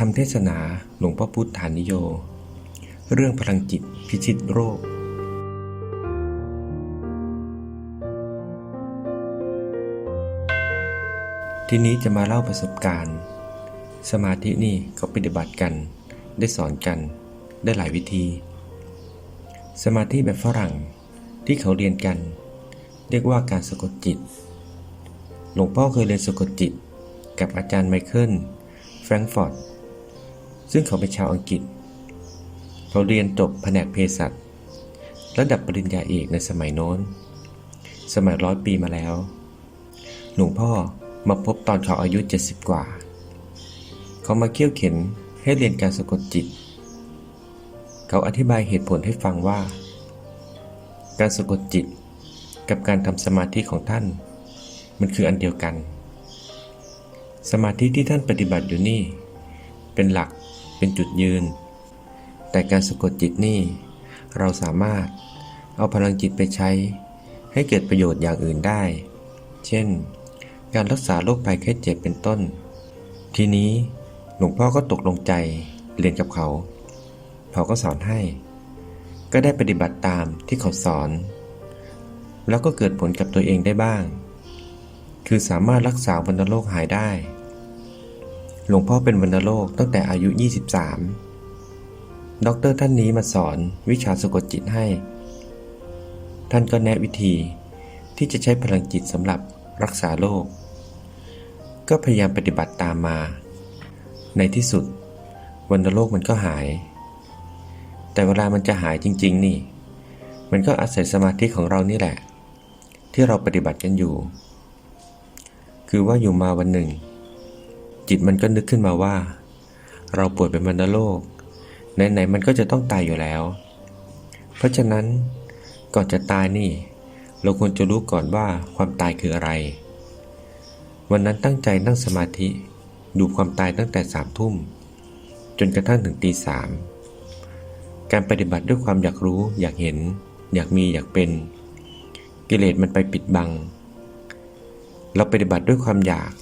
ธรรมเทศนาหลวงพ่อพุทธานิโย เรื่องพลังจิตพิชิตโรค ทีนี้จะมาเล่าประสบการณ์ สมาธินี่เขาปฏิบัติกัน ได้สอนกันได้หลายวิธี สมาธิแบบฝรั่งที่เขาเรียนกัน เรียกว่าการสะกดจิต หลวงพ่อเคยเรียนสะกดจิตกับอาจารย์ไมเคิลแฟรงก์ฟอร์ด ซึ่งเขาเป็นชาวอังกฤษ เขาเรียนจบแผนกเภสัชระดับปริญญาเอกในสมัยโน้น สมัยร้อยปีมาแล้ว หลวงพ่อมาพบตอนเขาอายุ 70 กว่า เขามาเคี่ยวเข็นให้เรียนการสะกดจิต เขาอธิบายเหตุผลให้ฟังว่า การสะกดจิตกับการทำสมาธิของท่าน มันคืออันเดียวกัน สมาธิที่ท่านปฏิบัติอยู่นี่ เป็นหลัก เป็นจุดยืน แต่การสะกดจิตนี่ เราสามารถเอาพลังจิตไปใช้ ให้เกิดประโยชน์อย่างอื่นได้ เช่น การรักษาโรคภัยแค่เจ็บเป็นต้น ทีนี้หลวงพ่อก็ตกลงใจเรียนกับเขา เขาก็สอนให้ ก็ได้ปฏิบัติตามที่เขาสอน แล้วก็เกิดผลกับตัวเองได้บ้าง คือสามารถรักษาวัณโรคหายได้ หลวงพ่อเป็นวัณโรคตั้งแต่อายุ 23 ด็อกเตอร์ท่านนี้มาสอนวิชาสะกดจิตให้ ท่านก็แนะวิธีที่จะใช้พลังจิตสำหรับรักษาโรค ก็พยายามปฏิบัติตามมา ในที่สุดวัณโรคมันก็หาย แต่เวลามันจะหายจริง ๆ นี่ มันก็อาศัยสมาธิของเรานี่แหละ ที่เราปฏิบัติกันอยู่ คือว่าอยู่มาวันหนึ่ง จิตมันก็นึกขึ้นมาว่า เราป่วยเป็นวัณโรคไหนๆมันก็จะต้องตายอยู่แล้ว เพราะฉะนั้นก่อนจะตายนี่ เราควรจะรู้ก่อนว่าความตายคืออะไร วันนั้นตั้งใจนั่งสมาธิดูความตายตั้งแต่สามทุ่ม จนกระทั่งถึงตีสามการปฏิบัติด้วยความอยากรู้อยากเห็น อยากมีอยากเป็น กิเลสมันไปปิดบัง เราปฏิบัติด้วยความอยาก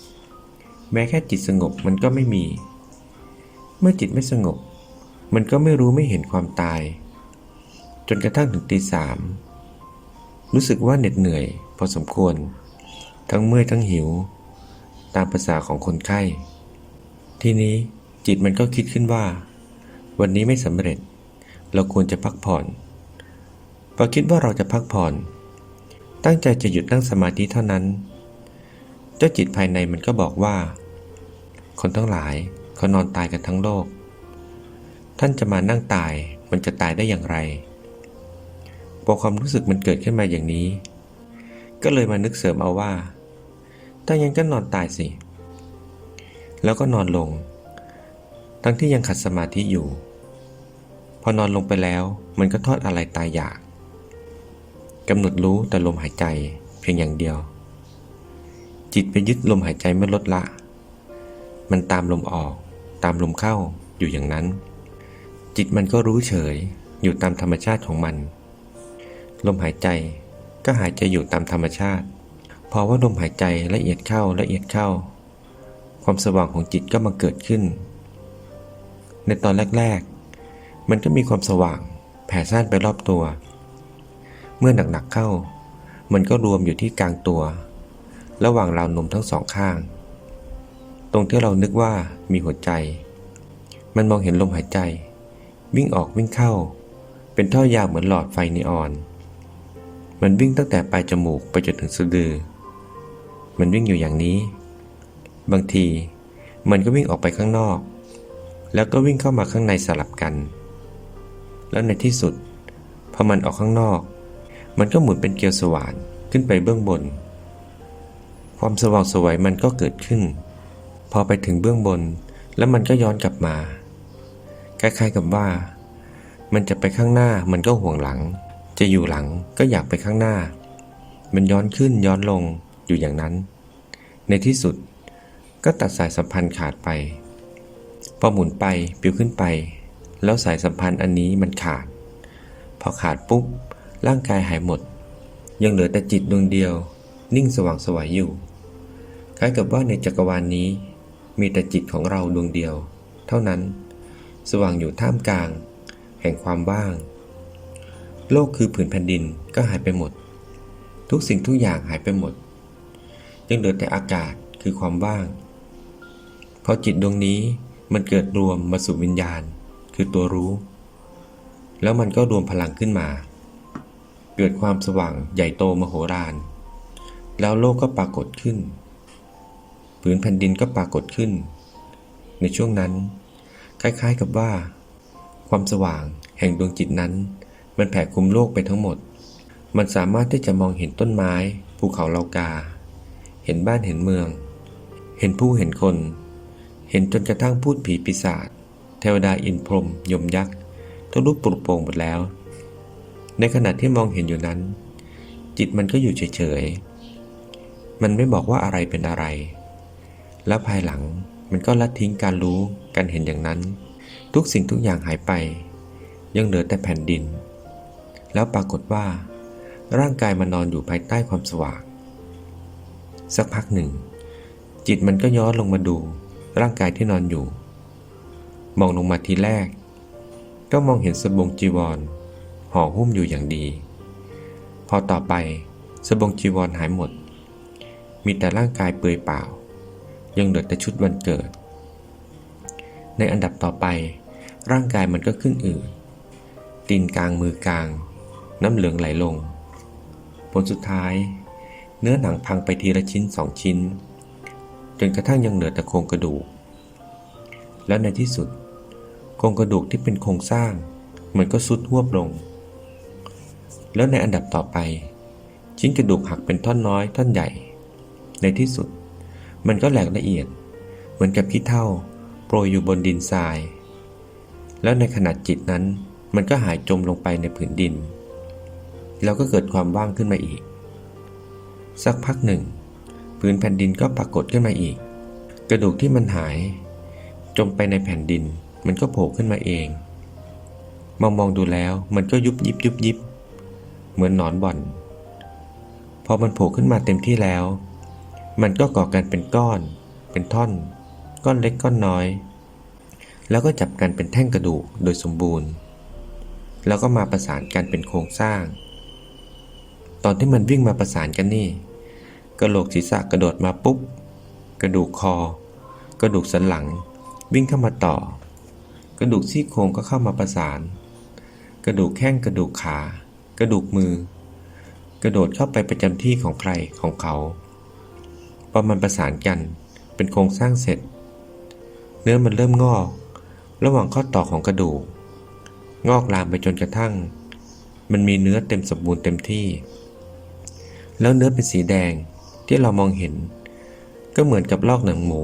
แม้แค่จิตสงบมันก็ไม่มี เมื่อจิตไม่สงบ มันก็ไม่รู้ไม่เห็นความตาย จนกระทั่งถึงตีสามรู้สึกว่าเหน็ดเหนื่อย พอสมควร ทั้งเมื่อยทั้งหิว ตามภาษาของคนไข้ ทีนี้จิตมันก็คิดขึ้นว่า วันนี้ไม่สำเร็จ เราควรจะพักผ่อนพอคิดว่าเราจะพักผ่อน ตั้งใจจะหยุดนั่งสมาธิเท่านั้น เจ้าจิตภายในมันก็บอกว่า คนทั้งหลายเขานอนตายกันทั้งโลก ท่านจะมานั่งตายมันจะตายได้อย่างไรพอความรู้สึกมันเกิดขึ้นมาอย่างนี้ ก็เลยมานึกเสริมเอาว่าถ้ายังก็นอนตายสิ แล้วก็นอนลง ทั้งที่ยังขัดสมาธิอยู่ พอนอนลงไปแล้วมันก็ทอดอะไรตายอยากกำหนดรู้แต่ลมหายใจเพียงอย่างเดียว จิตไปยึดลมหายใจไม่ลดละ มันตามลมออก ตามลมเข้าอยู่อย่างนั้น จิตมันก็รู้เฉยอยู่ตามธรรมชาติของมัน ลมหายใจก็หายใจอยู่ตามธรรมชาติ พอว่าลมหายใจละเอียดเข้าละเอียดเข้า ความสว่างของจิตก็มาเกิดขึ้น ในตอนแรก ๆ มันก็มีความสว่างแผ่ซ่านไปรอบตัว เมื่อหนักๆเข้า มันก็รวมอยู่ที่กลางตัว ระหว่างราวนมทั้งสองข้าง ตรงที่เรานึกว่ามีหัวใจ มันมองเห็นลมหายใจ วิ่งออกวิ่งเข้า เป็นท่อยาวเหมือนหลอดไฟนีออน มันวิ่งตั้งแต่ปลายจมูกไปจนถึงสะดือ มันวิ่งอยู่อย่างนี้ บางทีมันก็วิ่งออกไปข้างนอก แล้วก็วิ่งเข้ามาข้างในสลับกัน แล้วในที่สุดพอมันออกข้างนอก มันก็หมุนเป็นเกลียวสว่านขึ้นไปเบื้องบน ความสว่างสวยมันก็เกิดขึ้น พอไปถึงเบื้องบน แล้วมันก็ย้อนกลับมา คล้ายๆกับว่า มันจะไปข้างหน้ามันก็ห่วงหลัง จะอยู่หลังก็อยากไปข้างหน้า มันย้อนขึ้นย้อนลงอยู่อย่างนั้น ในที่สุดก็ตัดสายสัมพันธ์ขาดไป พอหมุนไปปิวขึ้นไป แล้วสายสัมพันธ์อันนี้มันขาด พอขาดปุ๊บ ร่างกายหายหมด ยังเหลือแต่จิตดวงเดียว นิ่งสว่างสวยอยู่ คล้ายกับว่าในจักรวาลนนี้ มีแต่จิตของเราดวงเดียว เท่านั้น สว่างอยู่ท่ามกลาง แห่งความว่าง โลกคือผืนแผ่นดินก็หายไปหมด ทุกสิ่งทุกอย่างหายไปหมด ยังเหลือแต่อากาศคือความว่างพอจิตดวงนี้มันเกิดรวมมาสู่วิญญาณ คือตัวรู้ แล้วมันก็รวมพลังขึ้นมา เกิดความสว่างใหญ่โตมโหฬารแล้วโลกก็ปรากฏขึ้น ผืนแผ่นดินก็ปรากฏขึ้น ในช่วงนั้น คล้ายๆกับว่า ความสว่างแห่งดวงจิตนั้น มันแผ่คลุมโลกไปทั้งหมด มันสามารถที่จะมองเห็นต้นไม้ ภูเขาเลากา เห็นบ้านเห็นเมือง เห็นผู้เห็นคน เห็นจนกระทั่งพูดผีปีศาจเทวดาอินพรมยมยักษ์ทุกรูปปลุกโป่งหมดแล้ว ในขณะที่มองเห็นอยู่นั้น จิตมันก็อยู่เฉยๆ มันไม่บอกว่าอะไรเป็นอะไร แล้วภายหลังมันก็ละทิ้งการรู้การเห็นอย่างนั้น ทุกสิ่งทุกอย่างหายไป ยังเหลือแต่แผ่นดิน แล้วปรากฏว่า ร่างกายมันนอนอยู่ภายใต้ความสว่าง สักพักหนึ่ง จิตมันก็ย้อนลงมาดูร่างกายที่นอนอยู่ มองลงมาทีแรก ก็มองเห็นสบงจีวรห่อหุ้มอยู่อย่างดี พอต่อไปสบงจีวรหายหมด มีแต่ร่างกายเปลือยเปล่า ยังเหลือแต่ชุดวันเกิด ในอันดับต่อไป ร่างกายมันก็ขึ้นอืดตีนกลางมือกลาง น้ำเหลืองไหลลง ผลสุดท้าย เนื้อหนังพังไปทีละชิ้นสองชิ้น จนกระทั่งยังเหลือแต่โครงกระดูก แล้วในที่สุด โครงกระดูกที่เป็นโครงสร้าง มันก็สุดหวบลง แล้วในอันดับต่อไป ชิ้นกระดูกหักเป็นท่อนน้อยท่อนใหญ่ ในที่สุด มันก็แหลกละเอียด เหมือนกับขี้เถ้าโปรยอยู่บนดินทราย แล้วในขณะจิตนั้น มันก็หายจมลงไปในผืนดิน แล้วก็เกิดความว่างขึ้นมาอีก สักพักหนึ่งพื้นแผ่นดินก็ปรากฏขึ้นมาอีก กระดูกที่มันหาย จมไปในแผ่นดิน มันก็โผล่ขึ้นมาเอง มองมองดูแล้วมันก็ยุบยิบยุบยิบ เหมือนหนอนบ่อน พอมันโผล่ขึ้นมาเต็มที่แล้ว มันก็ก่อกันเป็นก้อน เป็นท่อน ก้อนเล็กก้อนน้อย แล้วก็จับกันเป็นแท่งกระดูกโดยสมบูรณ์ แล้วก็มาประสานกันเป็นโครงสร้าง ตอนที่มันวิ่งมาประสานกันนี่ กระโหลกศีรษะกระโดดมาปุ๊บ กระดูกคอ กระดูกสันหลัง วิ่งเข้ามาต่อ กระดูกซี่โครงก็เข้ามาประสาน กระดูกแข้งกระดูกขา กระดูกมือ กระโดดเข้าไปประจำที่ของใครของเขา พอมันประสานกันเป็นโครงสร้างเสร็จ เนื้อมันเริ่มงอก ระหว่างข้อต่อของกระดูก งอกลามไปจนกระทั่ง มันมีเนื้อเต็มสมบูรณ์เต็มที่ แล้วเนื้อเป็นสีแดงที่เรามองเห็น ก็เหมือนกับลอกหนังหมู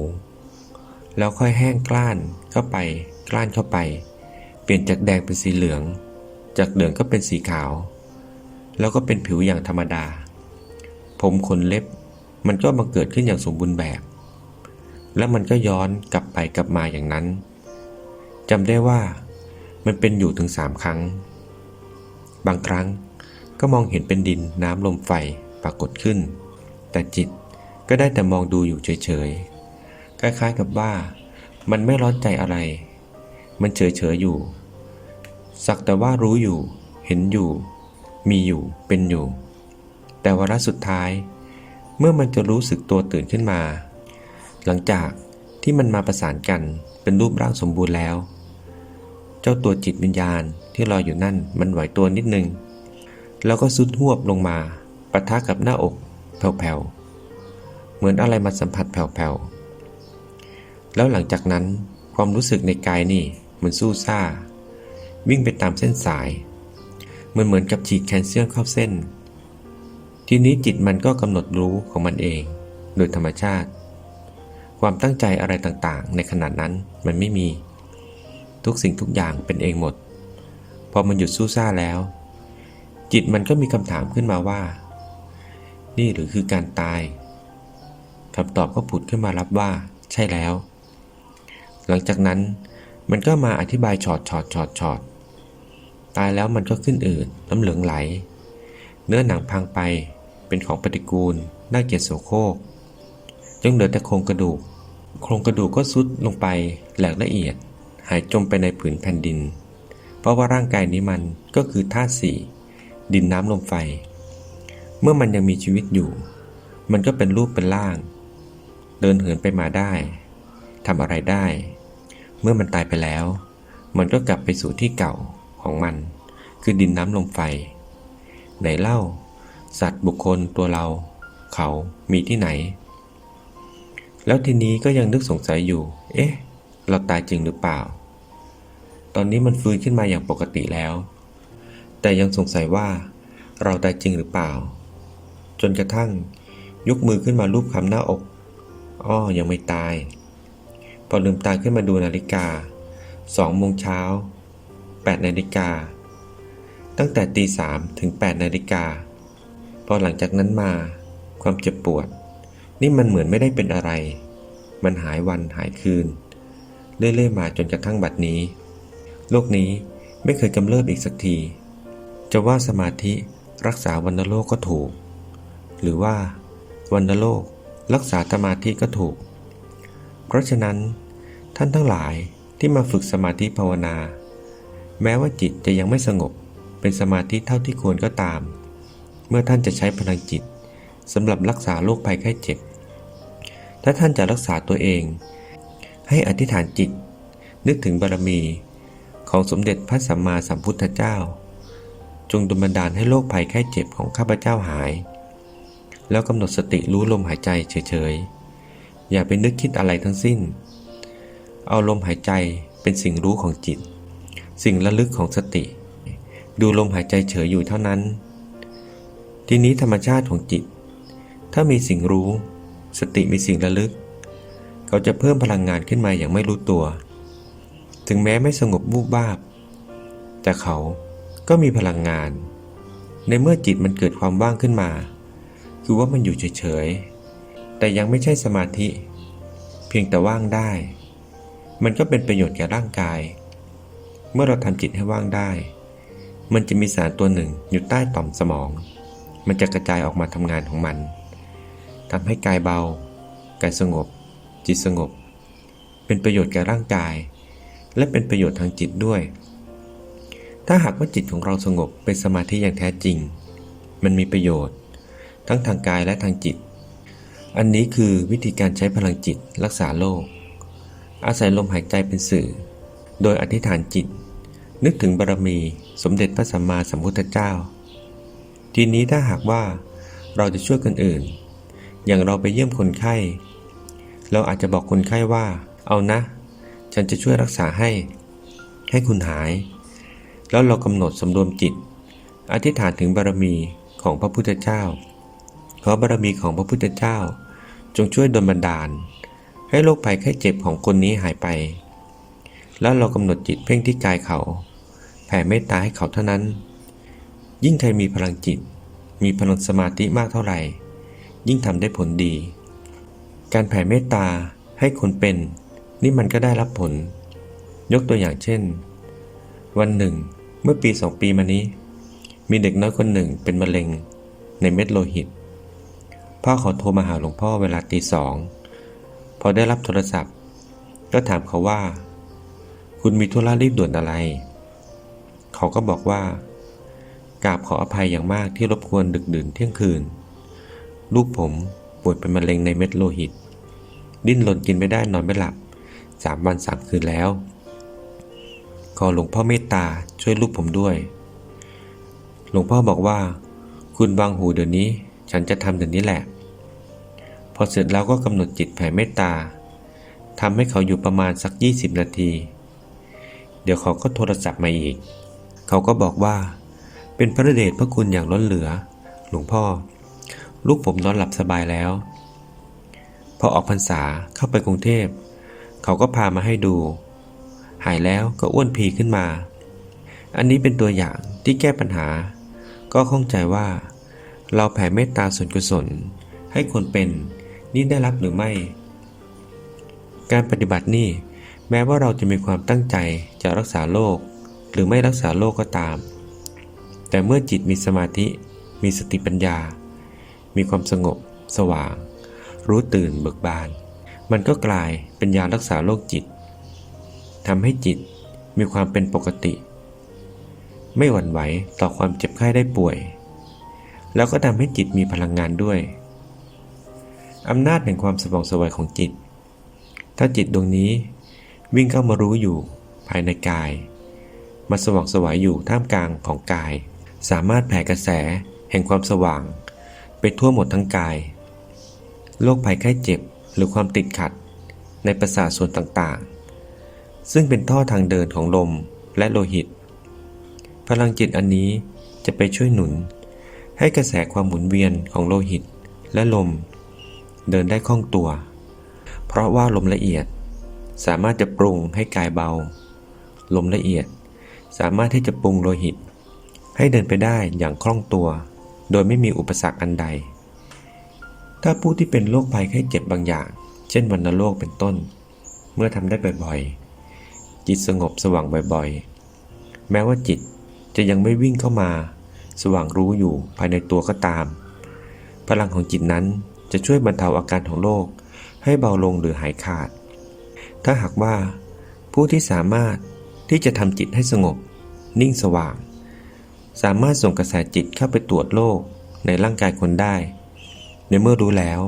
แล้วค่อยแห้งกล้านเข้าไป กล้านเข้าไป เปลี่ยนจากแดงเป็นสีเหลือง จากเหลืองก็เป็นสีขาว แล้วก็เป็นผิวอย่างธรรมดา ผมขนเล็บ มันก็บังเกิดขึ้นอย่างสมบูรณ์แบบ แล้วมันก็ย้อนกลับไปกลับมาอย่างนั้นจำได้ว่ามันเป็นอยู่ถึงสามครั้ง บางครั้งก็มองเห็นเป็นดินน้ำลมไฟปรากฏขึ้น แต่จิตก็ได้แต่มองดูอยู่เฉยๆ คล้ายๆกับว่า มันไม่ร้อนใจอะไร มันเฉยๆอยู่ สักแต่ว่ารู้อยู่ เห็นอยู่ มีอยู่ เป็นอยู่ แต่วาระสุดท้าย เมื่อมันจะรู้สึกตัวตื่นขึ้นมา หลังจากที่มันมาประสานกันเป็นรูปร่างสมบูรณ์แล้ว เจ้าตัวจิตวิญญาณที่ลอยอยู่นั่นมันไหวตัวนิดนึง แล้วก็สุดหวบลงมาปะทะกับหน้าอกแผ่วๆ เหมือนอะไรมาสัมผัสแผ่วๆ แล้วหลังจากนั้นความรู้สึกในกายนี่มันสู้ซ่า วิ่งไปตามเส้นสายเหมือนเหมือนกับฉีดแคลเซียมเข้าเส้น ทีนี้จิตมันก็กำหนดรู้ของมันเอง โดยธรรมชาติ ความตั้งใจอะไรต่างๆ ในขณะนั้นมันไม่มี ทุกสิ่งทุกอย่างเป็นเองหมด พอมันหยุดสู้ซ่าแล้ว จิตมันก็มีคำถามขึ้นมาว่า นี่หรือคือการตายคำตอบก็ผุดขึ้นมารับว่า ใช่แล้ว หลังจากนั้นมันก็มาอธิบายชอดชอดชอดชอดตายแล้วมันก็ขึ้นอืดน้ำเหลืองไหล เนื้อหนังพังไป เป็นของปฏิกูลน่าเกลียดโสโครกยังเหลือแต่โครงกระดูก โครงกระดูกก็ซุดลงไปแหลกละเอียด หายจมไปในผืนแผ่นดิน เพราะว่าร่างกายนี้มันก็คือธาตุสี่ดินน้ำลมไฟ เมื่อมันยังมีชีวิตอยู่ มันก็เป็นรูปเป็นร่าง เดินเหินไปมาได้ทำอะไรได้ เมื่อมันตายไปแล้ว มันก็กลับไปสู่ที่เก่าของมัน คือดินน้ำลมไฟ ไหนเล่า สัตว์บุคคลตัวเรา เขามีที่ไหน แล้วทีนี้ก็ยังนึกสงสัยอยู่ เอ๊ะ เราตายจริงหรือเปล่า ตอนนี้มันฟื้นขึ้นมาอย่างปกติแล้ว แต่ยังสงสัยว่า เราตายจริงหรือเปล่า จนกระทั่งยกมือขึ้นมาลูบคำหน้าอก อ้อ ยังไม่ตาย พอลืมตาขึ้นมาดูนาฬิกา สองโมงเช้าแปดนาฬิกา ตั้งแต่ตีสามถึงแปดนาฬิกา อหลังจากนั้นมา ความเจ็บปวด นี่มันเหมือนไม่ได้เป็นอะไร มันหายวันหายคืน เรื่อยๆมาจนกระทั่งบัดนี้ โลกนี้ไม่เคยกำเริบอีกสักที จะว่าสมาธิรักษาวันโรคก็ถูก หรือว่าวันโรครักษาสมาธิก็ถูก เพราะฉะนั้น ท่านทั้งหลายที่มาฝึกสมาธิภาวนา แม้ว่าจิตจะยังไม่สงบเป็นสมาธิเท่าที่ควรก็ตาม เมื่อท่านจะใช้พลังจิตสำหรับรักษาโรคภัยไข้เจ็บ ถ้าท่านจะรักษาตัวเอง ให้อธิษฐานจิต นึกถึงบารมีของสมเด็จพระสัมมาสัมพุทธเจ้า จงดลบันดาลให้โรคภัยไข้เจ็บของข้าพเจ้าหาย แล้วกำหนดสติรู้ลมหายใจเฉยๆ อย่าไปนึกคิดอะไรทั้งสิ้น เอาลมหายใจเป็นสิ่งรู้ของจิต สิ่งระลึกของสติ ดูลมหายใจเฉยอยู่เท่านั้น ทีนี้ธรรมชาติของจิต ถ้ามีสิ่งรู้ สติมีสิ่งระลึก เขาจะเพิ่มพลังงานขึ้นมาอย่างไม่รู้ตัว ถึงแม้ไม่สงบวูบวาบ แต่เขาก็มีพลังงาน ในเมื่อจิตมันเกิดความว่างขึ้นมา คือว่ามันอยู่เฉยๆ แต่ยังไม่ใช่สมาธิ เพียงแต่ว่างได้ มันก็เป็นประโยชน์แก่ร่างกาย เมื่อเราทำจิตให้ว่างได้ มันจะมีสารตัวหนึ่งอยู่ใต้ต่อมสมอง มันจะกระจายออกมาทำงานของมันทำให้กายเบา กายสงบ จิตสงบ เป็นประโยชน์แก่ร่างกาย และเป็นประโยชน์ทางจิตด้วย ถ้าหากว่าจิตของเราสงบเป็นสมาธิอย่างแท้จริง มันมีประโยชน์ ทั้งทางกายและทางจิต อันนี้คือวิธีการใช้พลังจิตรักษาโรค อาศัยลมหายใจเป็นสื่อ โดยอธิษฐานจิต นึกถึงบารมี สมเด็จพระสัมมาสัมพุทธเจ้า ทีนี้ถ้าหากว่าเราจะช่วยคนอื่น อย่างเราไปเยี่ยมคนไข้ เราอาจจะบอกคนไข้ว่า เอานะ ฉันจะช่วยรักษาให้ ให้คุณหาย แล้วเรากำหนดสำรวมจิต อธิษฐานถึงบารมีของพระพุทธเจ้า ขอบารมีของพระพุทธเจ้า จงช่วยดลบันดาล ให้โรคภัยไข้เจ็บของคนนี้หายไป แล้วเรากำหนดจิตเพ่งที่กายเขา แผ่เมตตาให้เขาเท่านั้น ยิ่งใครมีพลังจิต มีพลังสมาธิมากเท่าไหร่ ยิ่งทำได้ผลดี การแผ่เมตตาให้คนเป็น นี่มันก็ได้รับผล ยกตัวอย่างเช่น วันหนึ่ง เมื่อปีสองปีมานี้ มีเด็กน้อยคนหนึ่งเป็นมะเร็งในเม็ดโลหิต พ่อเขาโทรมาหาหลวงพ่อเวลาตีสองพอได้รับโทรศัพท์ ก็ถามเขาว่า คุณมีธุระรีบด่วนอะไร เขาก็บอกว่า กราบขออภัยอย่างมากที่รบกวนดึกดื่นเที่ยงคืน ลูกผมป่วยเป็นมะเร็งในเม็ดโลหิต ดิ้นรนกินไม่ได้นอนไม่หลับสามวันสามคืนแล้ว ขอหลวงพ่อเมตตาช่วยลูกผมด้วย หลวงพ่อบอกว่า คุณวางหูเดี๋ยวนี้ ฉันจะทำเดี๋ยวนี้แหละ พอเสร็จแล้วก็กำหนดจิตแผ่เมตตาทำให้เขาอยู่ประมาณสัก 20 นาที เดี๋ยวเขาก็โทรศัพท์มาอีก เขาก็บอกว่า เป็นพระเดชพระคุณอย่างล้นเหลือ หลวงพ่อ ลูกผมนอนหลับสบายแล้ว พอออกพรรษาเข้าไปกรุงเทพ เขาก็พามาให้ดู หายแล้วก็อ้วนพีขึ้นมา อันนี้เป็นตัวอย่างที่แก้ปัญหา ก็ข้องใจว่า เราแผ่เมตตาส่วนกุศล ให้คนเป็นนี่ได้รับหรือไม่ การปฏิบัตินี่แม้ว่าเราจะมีความตั้งใจจะรักษาโรคหรือไม่รักษาโรคก็ตาม แต่เมื่อจิตมีสมาธิ มีสติปัญญา มีความสงบ สว่าง รู้ตื่นเบิกบาน มันก็กลายเป็นยารักษาโรคจิตทำให้จิตมีความเป็นปกติ ไม่หวั่นไหวต่อความเจ็บไข้ได้ป่วย แล้วก็ทำให้จิตมีพลังงานด้วยอำนาจแห่งความสว่างสวัยของจิต ถ้าจิตดวงนี้วิ่งเข้ามารู้อยู่ภายในกาย มาสว่างสวัยอยู่ท่ามกลางของกาย สามารถแผ่กระแสแห่งความสว่าง ไปทั่วหมดทั้งกาย โรคภัยไข้เจ็บหรือความติดขัดในประสาทส่วนต่างๆ ซึ่งเป็นท่อทางเดินของลมและโลหิต พลังจิตอันนี้จะไปช่วยหนุน ให้กระแสความหมุนเวียนของโลหิตและลม เดินได้คล่องตัว เพราะว่าลมละเอียดสามารถจะปรุงให้กายเบา ลมละเอียดสามารถที่จะปรุงโลหิต ให้เดินไปได้อย่างคล่องตัว โดยไม่มีอุปสรรคอันใด ถ้าผู้ที่เป็นโรคภัยไข้เจ็บบางอย่าง เช่นวัณโรคเป็นต้น เมื่อทำได้บ่อยๆ จิตสงบสว่างบ่อยๆ แม้ว่าจิตจะยังไม่วิ่งเข้ามา สว่างรู้อยู่ภายในตัวก็ตาม พลังของจิตนั้นจะช่วยบรรเทาอาการของโรคให้เบาลงหรือหายขาด ถ้าหากว่าผู้ที่สามารถที่จะทำจิตให้สงบ นิ่งสว่าง สามารถส่งกระแสจิตเข้าไปตรวจโรคในร่างกายคนได้ ในเมื่อรู้แล้ว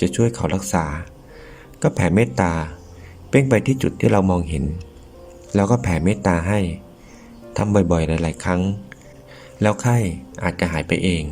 จะช่วยเขารักษา ก็แผ่เมตตาเป้งไปที่จุดที่เรามองเห็น แล้วก็แผ่เมตตาให้ทำบ่อยๆหลายๆครั้ง แล้วไข้อาจจะหายไปเอง